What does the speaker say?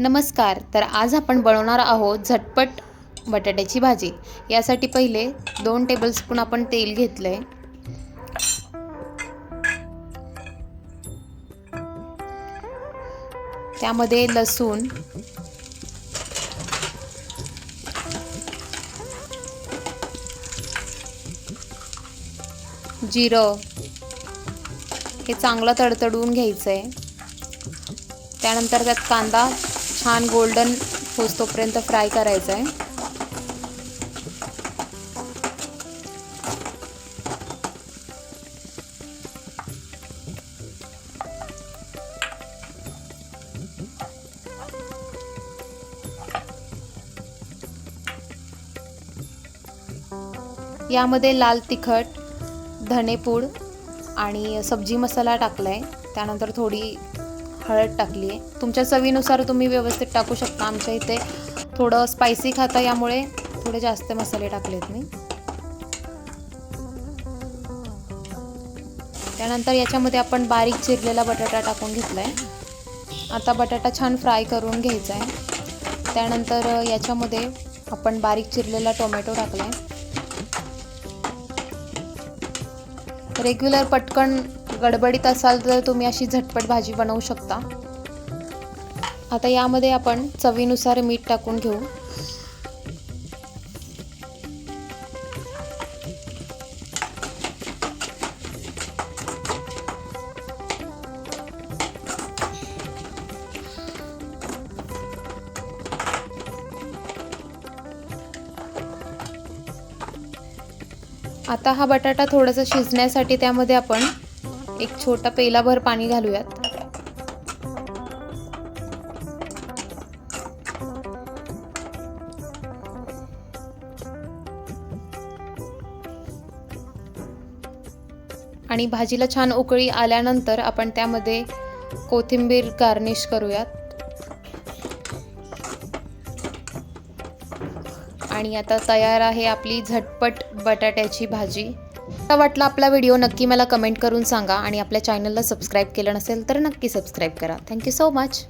नमस्कार तर आज आपण बनवणार आहोत झटपट बटाट्याची भाजी. यासाठी पहिले दोन टेबलस्पून आपण तेल घेतलं आहे त्यामध्ये लसूण जिरं हे चांगलं तडतडवून घ्यायचं आहे त्यानंतर त्यात कांदा छान गोल्डन होतोपर्यंत फ्राय करायचा आहे. यामध्ये लाल तिखट धनेपूड आणि सब्जी मसाला टाकला आहे त्यानंतर थोडी हळद टाकली आहे. तुमच्या चवीनुसार तुम्ही व्यवस्थित टाकू शकता. आमच्या इथे थोडं स्पायसी खाता यामुळे थोडे जास्त मसाले टाकलेत मी. त्यानंतर याच्यामध्ये आपण बारीक चिरलेला बटाटा टाकून घेतला आहे आता बटाटा छान फ्राय करून घ्यायचा आहे त्यानंतर याच्यामध्ये आपण बारीक चिरलेला टोमॅटो टाकला आहे रेग्युलर पटकन गडबडीत असाल तर तुम्ही अशी झटपट भाजी बनवू शकता. आता यामध्ये आपण चवीनुसार मीठ टाकून घेऊ. आता हा बटाटा थोडासा शिजण्यासाठी त्यामध्ये आपण एक छोटा पेलाभर पाणी घालूयात. आणि भाजीला छान उकळी आल्यानंतर आपण त्यामध्ये कोथिंबीर गार्निश करूयात. आणि आता तयार आहे आपली झटपट बटाट्याची भाजी. कसा वाटला आपला व्हिडिओ नक्की मला कमेंट करून सांगा आणि आपल्या चॅनलला सबस्क्राईब केलं नसेल तर नक्की सबस्क्राईब करा. Thank you so much